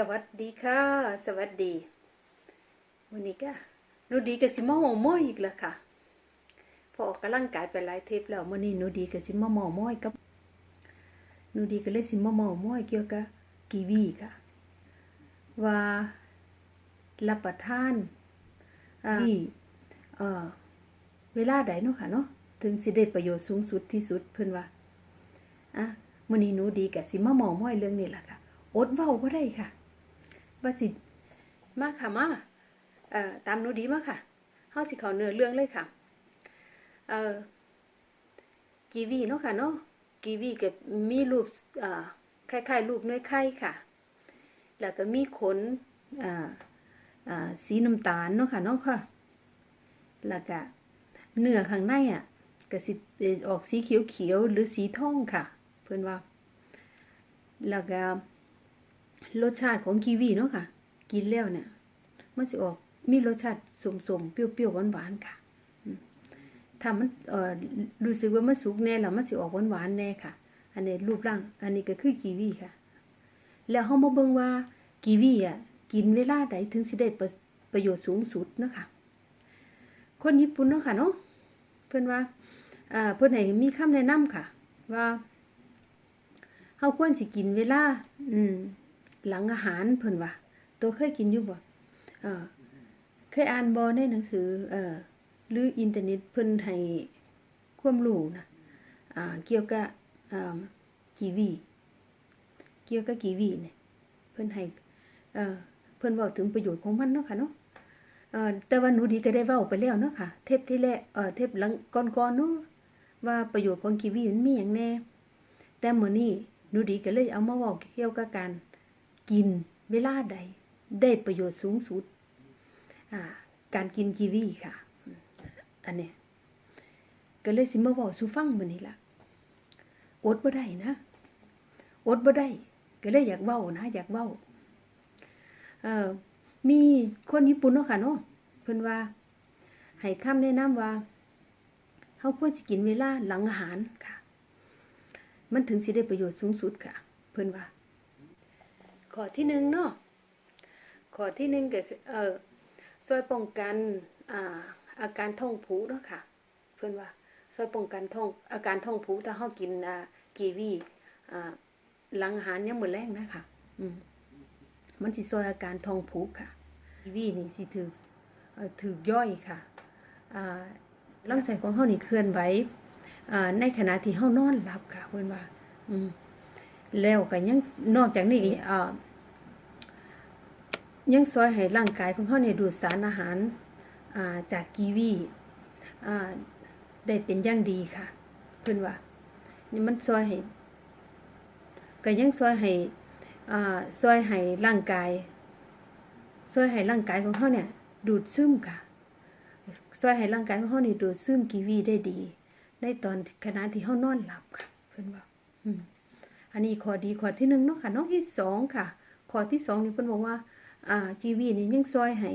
สวัสดีค่ะ สวัสดีวันนี้ก็หนูดีกับสิมาหมอม้อยอีกแล้วค่ะ พอออกกำลังกายไปหลายเทปแล้ววันนี้หนูดีกับสิมาหมอม้อยกับหนูดีก็เลยสิมาหมอม้อยเกี่ยวกับกีวีค่ะ ว่ารับประทานอ่าที่เอ่อเวลาใดเนาะค่ะเนาะถึงสิได้ประโยชน์สูงสุดที่สุดเพิ่นว่าอะมื้อนี้หนูดีกับสิมาหมอม้อยเรื่องนี้ล่ะค่ะ อดเว้าบ่ได้ค่ะ ว่าสิมาค่ะมาเอ่อตามหนูดีมาค่ะเฮาสิเข้าเนื้อเรื่องเลยค่ะ เอ่อกีวีเนาะค่ะเนาะกีวีก็มีรูปเอ่อคล้ายๆรูปน้อยไข่ค่ะ แล้วก็มีขนอ่าอ่าสีน้ำตาลเนาะค่ะเนาะค่ะ แล้วก็เนื้อข้างในอะก็สิออกสีเขียวๆหรือสีทองค่ะ เพิ่อนว่า แล้วก็ รสชาติของกีวีเนาะค่ะ กินแล้วเนี่ยมันสิออกมีรสชาติสมๆเปรี้ยวๆหวานๆค่ะอืมถ้ามันเอ่อรู้สึกว่ามันสุกแน่แล้วมันสิออกหวานๆแน่ค่ะ อันนี้รูปร่าง อันนี้ก็คือกีวีค่ะ แล้วเฮามาเบิ่งว่ากีวีอะกินเวลาใดถึงสิได้ประประโยชน์สูงสุดนะคะคนญี่ปุ่นเนาะค่ะเนาะเพิ่อนว่าอ่าเพิ่นให้มีคำแนะนำค่ะ ว่าเฮาควรสิกินเวลา อืม หลังอาหารเพิ่นว่าตัวเคยกินอยู่บ่เออเคยอ่านบ่ในหนังสือ เอ่อหรืออินเทอร์เน็ตเพิ่นให้ความรู้นะอ่าเกี่ยวกับอ่ากีวี เกี่ยวกับกีวีเนี่ยเพิ่นให้เอ่อเพิ่นเว้าถึงประโยชน์ของมันเนาะค่ะเนาะเอ่อแต่ว่าหนูดีก็ได้เว้าไปแล้วเนาะค่ะ เทปที่แรกเอ่อเทปหลังก่อนๆเนาะว่าประโยชน์ของกีวีมันมีหยังแน่แต่มื้อนี้หนูดีก็เลยเอามาเว้าเกี่ยวกับการ กินเวลาใดได้ประโยชน์สูงสุด การกินกีวีค่ะ อันนี้ก็เลยสิมาเว้าสูฟังมื้อนี้ล่ะอดบ่ได้นะอดบ่ได้ ก็เลยอยากเว้านะ อยากเว้าเอ่อมีคนญี่ปุ่นเนาะค่ะเนาะเพิ่นว่าให้คำแนะนำว่าเฮาควรสิกินเวลาหลังอาหารค่ะ มันถึงสิได้ประโยชน์สูงสุดค่ะ เพิ่นว่า ข้อที่หนึ่งเนาะข้อที่หนึ่งก็คือเอ่อช่วยป้องกันอ่าอาการท้องผูกเนาะค่ะ เพื่อนว่าช่วยป้องกันท้องอาการท้องผูกถ้าเฮากินอ่ากีวีอ่าหลังอาหารเนี่ยามมื้อแรงนะคะอืมมันสิช่วยอาการท้องผูกค่ะกีวีนี่สิถูกเอ่อถูกย่อยค่ะอ่าลำไส้ของเฮานี่เคลื่อนไหวอ่าในขณะที่เฮานอนหลับค่ะ เพิ่นว่า อืมแล้วก็ยังนอกจากนี้อีกอ่า ยังซอยให้ร่างกายของเขาเนี่ยดูดสารอาหาราจากกีวี่ได้เป็นอย่างดีค่ะ เพื่อนว่านี่มันซอยให้ก็ยังซอยให้อ่าซอยให้ร่างกายซอยให้ร่างกายของเขาเนี่ยดูดซึมค่ะซอยให้ร่างกายของเขาเนี่ดูดซึมกีวีได้ดี ในตอนขณะที่เขานอนหลับค่ะ เพื่อนว่าอันนี้ข้อดีข้อที่หนึ่งเนาะค่ะน้องที่สองค่ะข้อที่สองนี่เพิ่อนบอกว่า อ่าจีวีนี่ยังซอยให้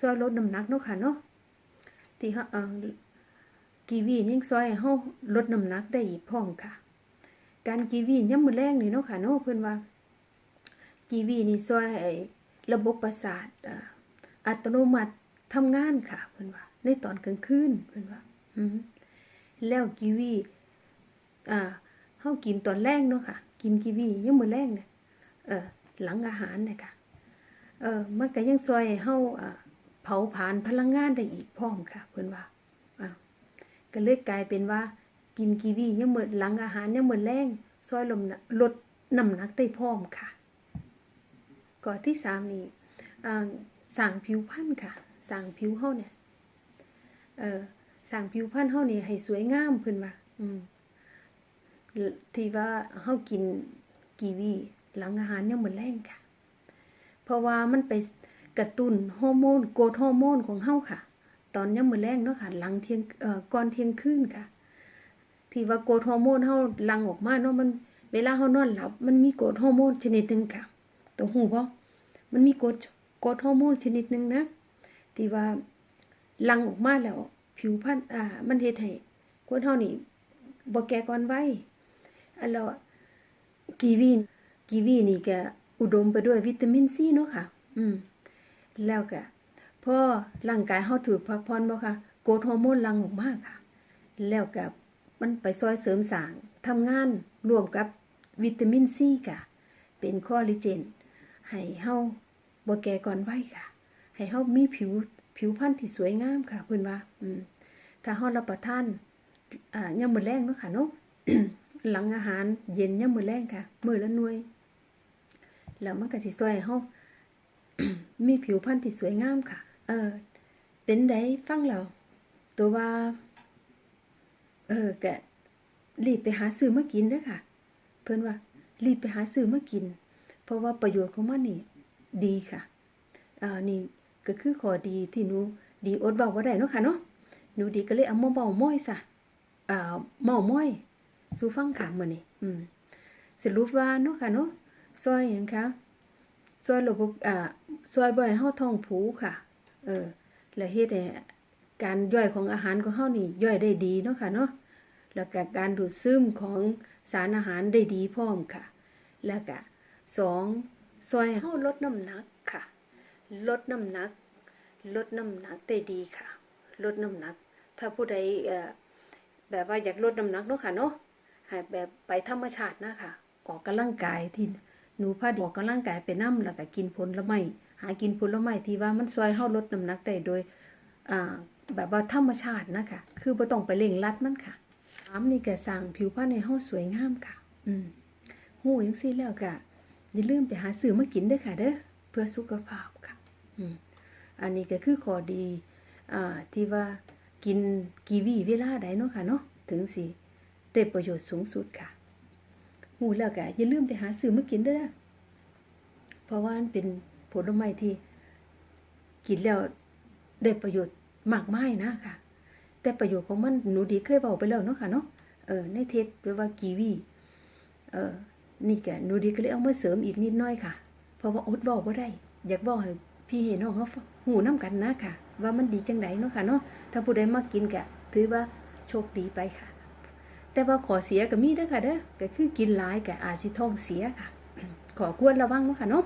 ซอยลดน้ำหนักเนาะค่ะเนาะที่เฮาเอ่อกีวีนี่ยังซอยให้เฮาลดน้ำหนักได้อีกพร้อมค่ะ การกีวียามมื้อแรงนี่เนาะค่ะเนาะเพิ่อนว่า กีวีนี่ซอยให้ระบบประสาทอัตโนมัติทำงานค่ะเพิ่อนว่า ในตอนกลางคืนเพิ่อนว่าอืมแล้วกีวีอ่าเฮากินตอนแรกเนาะค่ะ กินกีวียังมือแรกเนี่ยเออหลังอาหารเนี่ยค่ะ เออมันก็ยังซอยให้เฮาเผาผลาญพลังงานได้อีกพร้อมค่ะเพิ่นว่าอ่าก็เลยกลายเป็นว่า กินกีวียังมื้อหลังอาหารยังมื้อแรงซอยลมลดน้ำหนักได้พร้อมค่ะก่อที่สามนี่สร้างผิวพรรณค่ะสร้างผิวเฮาเนี่ยเออสร้างผิวพรรณเฮานี่ให้สวยงามเพิ่นว่าอืมที่ว่าเฮากินกีวีหลังอาหารเนี่ยเหมือนแรงค่ะ ราะว่ามันไปกระตุ้นฮอร์โมนโกรทฮอร์โมนของเฮาค่ะ ตอนนี้มือแรงเนาะค่ะ หลังเที่ยงเอ่อก่อนเที่ยงคืนค่ะ ที่ว่าโกรทฮอร์โมนเฮาหลังออกมาเนาะมัน เวลาเฮานอนหลับ มันมีโกรทฮอร์โมนชนิดหนึ่งค่ะตัวหูบ่มันมีโกรทโกรทฮอร์โมนชนิดหนึ่งนะ ที่ว่าหลังออกมาแล้ว ผิวพรรณอ่า มันเฮ็ดให้คนเฮานี่บ่แก่ก่อนวัยอันแล้วกีวีกีวีนี่ก็ อุดมไปด้วยวิตามินซีเนาะค่ะ อืม แล้วก็พอร่างกายเฮาถูกพักผ่อนบ่ค่ะโกรทฮอร์โมนหลั่งออกมาค่ะ แล้วก็มันไปซอยเสริมสร้างทำงานรวมกับวิตามินซีค่ะ เป็นคอลลาเจน ให้เฮาบ่แก่ก่อนวัยค่ะ ให้เฮามีผิวผิวพรรณที่สวยงามค่ะเพิ่นว่า อืม ถ้าเฮารับประทานอ่ายามมื้อแลงเนาะค่ะเนาะหลังอาหารเย็นยามมื้อแลงค่ะ มื้อละหน่วย แล้วมันก็สิช่วยเฮามีผิวพรรณที่สวยงามค่ะ เออ เป็นไดฟังแล้วตัวว่า เออแกรีบไปหาซื้อมากินเด้อค่ะ เพิ่นว่า รีบไปหาซื้อมากิน เพราะว่าประโยชน์ของมันนี่ ดีค่ะอ่านี่ก็คือข้อดีที่หนูดีอดเว้าบ่ได้เนาะค่ะเนาะหนูดีก็เลยเอามาเว้าม้อยซะอ่าเมาม้อยสู่ฟังค่ะมื้อนี้อืมสรุปว่าเนาะค่ะเนาะ ซอยหยังคะซอยระบบอ่าซอยบ่ให้เฮาท้องผูค่ะ เออ และเฮ็ดให้การย่อยของอาหารของเฮานี่ย่อยได้ดีเนาะค่ะเนาะแล้วก็การดูดซึมของสารอาหารได้ดีพร้อมค่ะ แล้วก็สองซอยให้เฮาลดน้ำหนักค่ะ ลดน้ำหนัก ลดน้ำหนักได้ดีค่ะ ลดน้ำหนัก ถ้าผู้ใดเอ่อแบบว่าอยากลดน้ำหนักเนาะค่ะเนาะให้แบบไปธรรมชาตินะคะออกกำลังกายที่ หนูพาด็กออกกำลังกายไปนํแล้วก็กินผลไม้หากินผลไม้ที่ว่ามันช่วยเฮาลดน้ำหนักได้โดยอ่าแบบว่าธรรมชาตินะคะคือบ่ต้องไปเร่งรัดมันค่ะสามนี่ก็สร้างผิวพรรณให้เฮาสวยงามค่ะ อืมฮู้จังซี่แล้วก็อย่าลืมไปหาซื้อมากินด้อค่ะเด้อเพื่อสุขภาพค่ะ อืมอันนี้ก็คือข้อดีอ่าที่ว่ากินกีวีเวลาใดเนาะค่ะเนาะถึงสิได้ประโยชน์สูงสุดค่ะ หูแล้วก็อย่าลืมไปหาซื้อมากินด้อเพราะว่ามันเป็นผลไม้ที่กินแล้วได้ประโยชน์มากมายนะค่ะ แต่ประโยชน์ของมันหนูดีเคยบอกไปแล้วเนาะค่ะเนาะเออในเทปแปลว่ากีวีเออนี่แกหนูดีก็เลยเอามาเสริมอีกนิดหน้อยค่ะ เพราะว่าอดบอกบ่าได้ อยากบอกให้พี่เห็นน้องเขาหูน้ำกันนะค่ะ ว่ามันดีจังไดเนาะค่ะเนาะถ้าผู้ใดมากินก็ถือว่าโชคดีไปค่ะ แต่ว่าขอเสียก็มีเด้อค่ะเด้อก็คือกินหลายก็อาจสิท้องเสียค่ะ ขอควรระวังเนาะค่ะเนาะ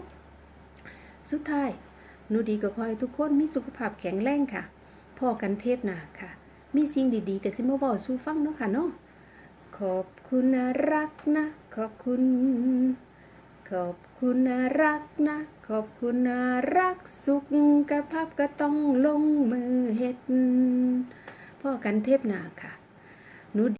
สุดท้ายหนูดีก็ขอให้ทุกคนมีสุขภาพแข็งแรงค่ะพ่อกันเทปหน้าค่ะ มีสิ่งดีๆก็สิมาบอกสู่ฟังเนาะค่ะเนาะขอบคุณนะรักนะ ขอบคุณ ขอบคุณนะรักนะ ขอบคุณนะรักสุขกภาพก็ต้องลงมือเฮ็ดพ่อกันเทปหน้าค่ะ